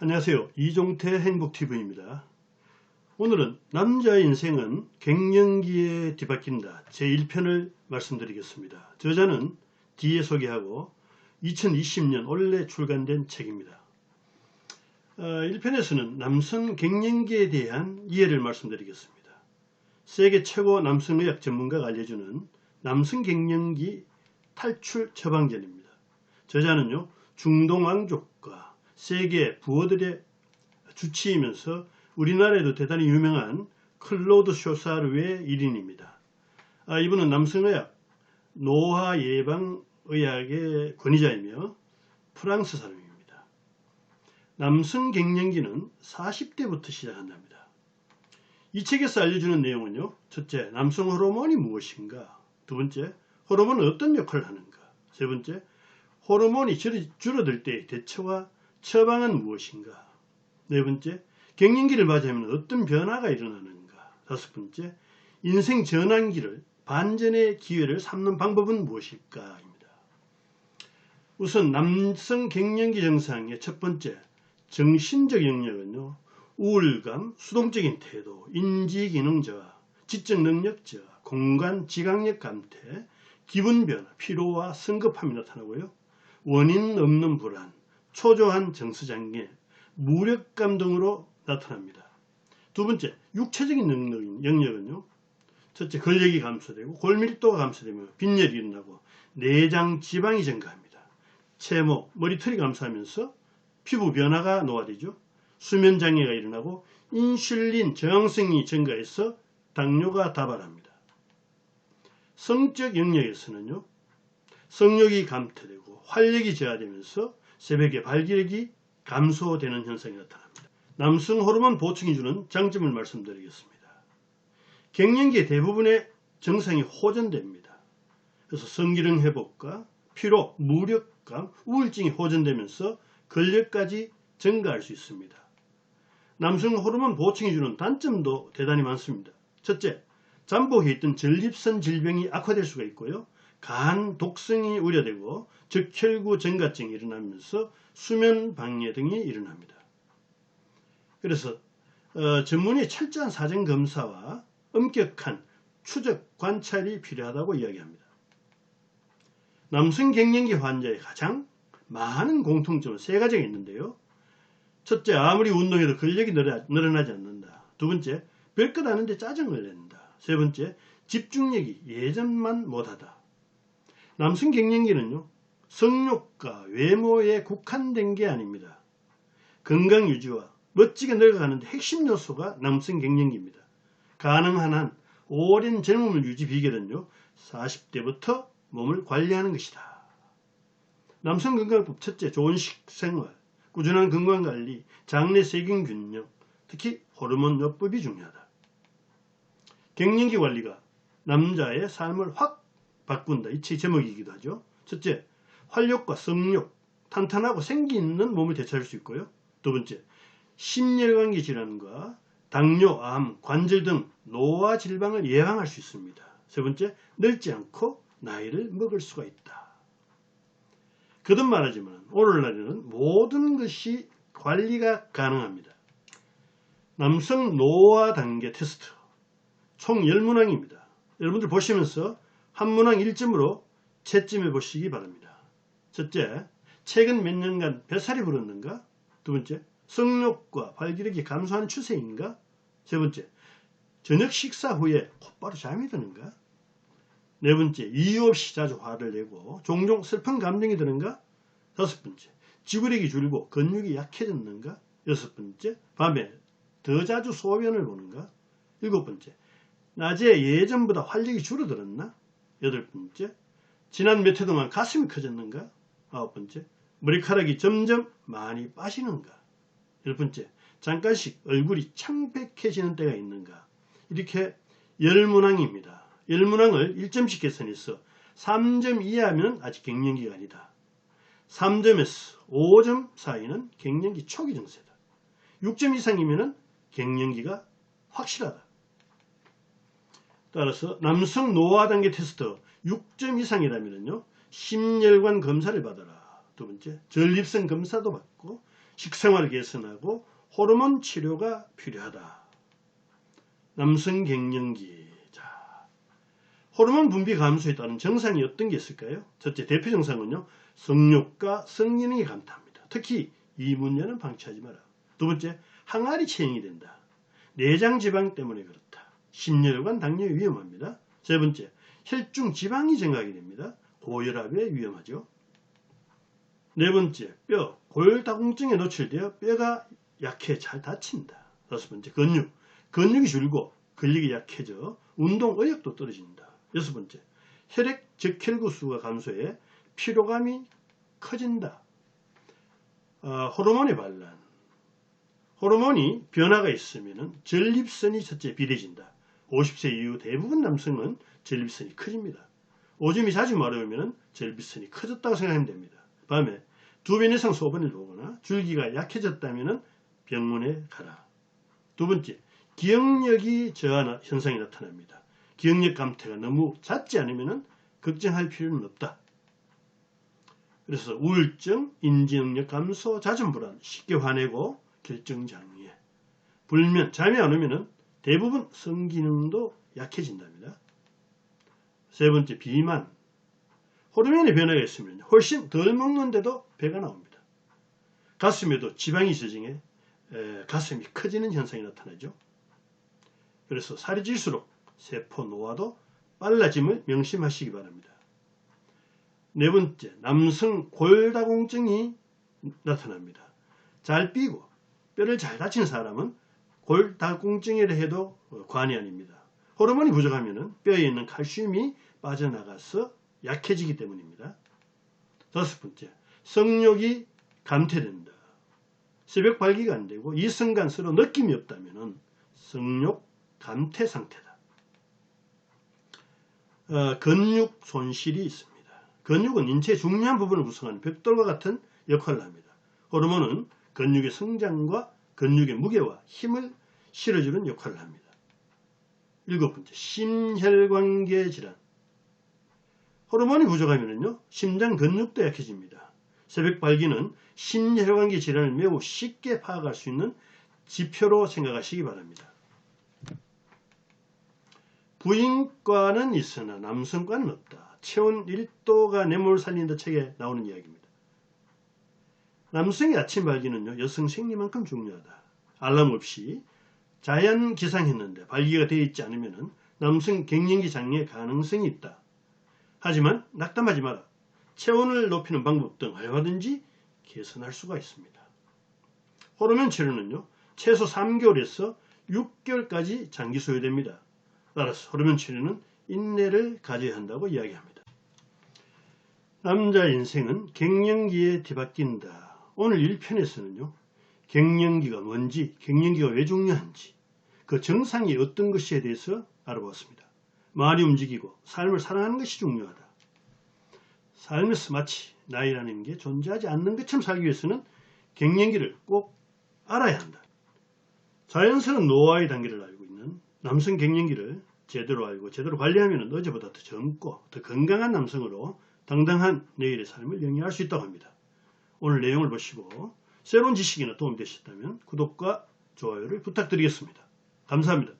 안녕하세요. 이종태 행복TV입니다. 오늘은 남자의 인생은 갱년기에 뒤바뀐다. 제1편을 말씀드리겠습니다. 저자는 뒤에 소개하고 2020년 올해 출간된 책입니다. 어, 1편에서는 남성 갱년기에 대한 이해를 말씀드리겠습니다. 세계 최고 남성의학 전문가가 알려주는 남성 갱년기 탈출 처방전입니다. 저자는요 중동왕족과 세계 부어들의 주치이면서 우리나라에도 대단히 유명한 클로드 쇼사르의 일인입니다. 아, 이분은 남성의학 노화 예방 의학의 권위자이며 프랑스 사람입니다. 남성 갱년기는 40대부터 시작한답니다. 이 책에서 알려주는 내용은요. 첫째, 남성 호르몬이 무엇인가? 두 번째, 호르몬은 어떤 역할을 하는가? 세 번째, 호르몬이 줄어들 때의 대처와 처방은 무엇인가? 네 번째, 갱년기를 맞이하면 어떤 변화가 일어나는가? 다섯 번째, 인생 전환기를 반전의 기회를 삼는 방법은 무엇일까? 우선 남성 갱년기 증상의 첫 번째 정신적 영역은요. 우울감, 수동적인 태도, 인지기능 저하, 지적 능력 저하, 공간 지각력 감퇴, 기분 변화, 피로와 성급함이 나타나고요. 원인 없는 불안, 초조한 정서장애, 무력감 등으로 나타납니다. 두 번째, 육체적인 능력, 영역은요. 첫째, 근력이 감소되고 골밀도가 감소되며 빈혈이 일어나고 내장 지방이 증가합니다. 채모, 머리털이 감소하면서 피부 변화가 노화되죠. 수면 장애가 일어나고 인슐린 저항성이 증가해서 당뇨가 다발합니다. 성적 영역에서는요. 성욕이 감퇴되고 활력이 저하되면서 새벽에 발기력이 감소되는 현상이 나타납니다. 남성 호르몬 보충이 주는 장점을 말씀드리겠습니다. 갱년기 대부분의 정상이 호전됩니다. 그래서 성기능 회복과 피로, 무력, 압박감, 우울증이 호전되면서 근력까지 증가할 수 있습니다. 남성 호르몬 보충이 주는 단점도 대단히 많습니다. 첫째, 잠복해 있던 전립선 질병이 악화될 수가 있고요. 간 독성이 우려되고 적혈구 증가증이 일어나면서 수면 방해 등이 일어납니다. 그래서 어, 전문의 철저한 사전 검사와 엄격한 추적 관찰이 필요하다고 이야기합니다. 남성 갱년기 환자의 가장 많은 공통점은 세 가지가 있는데요. 첫째, 아무리 운동해도 근력이 늘어나지 않는다. 두 번째, 별것 아는데 짜증을 낸다. 세 번째, 집중력이 예전만 못하다. 남성 갱년기는요, 성욕과 외모에 국한된 게 아닙니다. 건강 유지와 멋지게 늙어가는데 핵심 요소가 남성 갱년기입니다. 가능한 한 오랜 젊음을 유지 비결은요, 40대부터 몸을 관리하는 것이다. 남성 건강법 첫째, 좋은 식생활, 꾸준한 건강관리, 장내 세균 균형, 특히 호르몬 요법이 중요하다. 갱년기 관리가 남자의 삶을 확 바꾼다. 이책 제목이기도 하죠. 첫째, 활력과 성욕, 탄탄하고 생기 있는 몸을 되찾을 수 있고요. 두 번째, 심혈관계 질환과 당뇨, 암, 관절 등 노화 질병을 예방할 수 있습니다. 세 번째, 늙지 않고 나이를 먹을 수가 있다. 거듭 말하지만 오늘날에는 모든 것이 관리가 가능합니다. 남성 노화 단계 테스트 총 10문항입니다. 여러분들 보시면서 한 문항 1점으로 채점해 보시기 바랍니다. 첫째, 최근 몇 년간 뱃살이 불었는가? 두 번째, 성욕과 발기력이 감소하는 추세인가? 세 번째, 저녁 식사 후에 곧바로 잠이 드는가? 네 번째, 이유 없이 자주 화를 내고 종종 슬픈 감정이 드는가? 다섯 번째, 지구력이 줄고 근육이 약해졌는가? 여섯 번째, 밤에 더 자주 소변을 보는가? 일곱 번째, 낮에 예전보다 활력이 줄어들었나? 여덟 번째, 지난 몇 해 동안 가슴이 커졌는가? 아홉 번째, 머리카락이 점점 많이 빠지는가? 열 번째, 잠깐씩 얼굴이 창백해지는 때가 있는가? 이렇게 열 문항입니다. 1문항을 1점씩 계산해서 3점 이하면 아직 갱년기가 아니다. 3점에서 5점 사이는 갱년기 초기 증세다. 6점 이상이면 갱년기가 확실하다. 따라서 남성 노화 단계 테스트 6점 이상이라면요. 심혈관 검사를 받아라. 두 번째, 전립선 검사도 받고 식생활을 개선하고 호르몬 치료가 필요하다. 남성 갱년기. 자, 호르몬 분비 감소에 따른 증상이 어떤 게 있을까요? 첫째, 대표 증상은요, 성욕과 성기능이 감퇴합니다. 특히 이문제는 방치하지 마라. 두 번째, 항아리 체형이 된다. 내장 지방 때문에 그렇다. 심혈관 당뇨에 위험합니다. 세 번째, 혈중 지방이 증가하게 됩니다. 고혈압에 위험하죠. 네 번째, 뼈, 골다공증에 노출되어 뼈가 약해 잘 다친다. 다섯 번째, 근육. 근육이 줄고 근력이 약해져 운동 의욕도 떨어진다. 여섯 번째, 혈액 적혈구 수가 감소해 피로감이 커진다. 어, 호르몬의 반란. 호르몬이 변화가 있으면 전립선이 첫째 비대해진다. 50세 이후 대부분 남성은 전립선이 커집니다. 오줌이 자주 마려우면 전립선이 커졌다고 생각하면 됩니다. 밤에 두 번 이상 소변을 보거나 줄기가 약해졌다면 병원에 가라. 두 번째, 기억력이 저하 현상이 나타납니다. 기억력 감퇴가 너무 잦지 않으면 걱정할 필요는 없다. 그래서 우울증, 인지능력 감소, 자존 불안, 쉽게 화내고 결정장애, 불면, 잠이 안 오면 대부분 성기능도 약해진답니다. 세 번째, 비만. 호르몬의 변화가 있으면 훨씬 덜 먹는데도 배가 나옵니다. 가슴에도 지방이 저정해 가슴이 커지는 현상이 나타나죠. 그래서 살이 질수록 세포 노화도 빨라짐을 명심하시기 바랍니다. 네 번째, 남성 골다공증이 나타납니다. 잘 삐고 뼈를 잘 다친 사람은 골다공증이라 해도 관이 아닙니다. 호르몬이 부족하면 뼈에 있는 칼슘이 빠져나가서 약해지기 때문입니다. 다섯 번째, 성욕이 감퇴된다. 새벽 발기가 안 되고 이성간 서로 느낌이 없다면 성욕 감퇴 상태다. 어, 근육 손실이 있습니다. 근육은 인체의 중요한 부분을 구성하는 벽돌과 같은 역할을 합니다. 호르몬은 근육의 성장과 근육의 무게와 힘을 실어주는 역할을 합니다. 일곱 번째, 심혈관계 질환. 호르몬이 부족하면요, 심장 근육도 약해집니다. 새벽 발기는 심혈관계 질환을 매우 쉽게 파악할 수 있는 지표로 생각하시기 바랍니다. 부인과는 있으나 남성과는 없다. 체온 1도가 내몸을 살린다 책에 나오는 이야기입니다. 남성의 아침 발기는요, 여성 생리만큼 중요하다. 알람 없이 자연 기상했는데 발기가 되어 있지 않으면 남성 갱년기 장애 가능성이 있다. 하지만 낙담하지 마라. 체온을 높이는 방법 등 얼마든지 개선할 수가 있습니다. 호르몬 치료는요, 최소 3개월에서 6개월까지 장기 소요됩니다. 따라서 호르몬 치료는 인내를 가져야 한다고 이야기합니다. 남자 인생은 갱년기에 뒤바뀐다. 오늘 1편에서는요, 갱년기가 뭔지, 갱년기가 왜 중요한지, 그 정상이 어떤 것에 대해서 알아보았습니다. 말이 움직이고 삶을 사랑하는 것이 중요하다. 삶에서 마치 나이라는 게 존재하지 않는 것처럼 살기 위해서는 갱년기를 꼭 알아야 한다. 자연스러운 노화의 단계를 알고 있는 남성 갱년기를 제대로 알고 제대로 관리하면 어제보다 더 젊고 더 건강한 남성으로 당당한 내일의 삶을 영위할 수 있다고 합니다. 오늘 내용을 보시고 새로운 지식이나 도움이 되셨다면 구독과 좋아요를 부탁드리겠습니다. 감사합니다.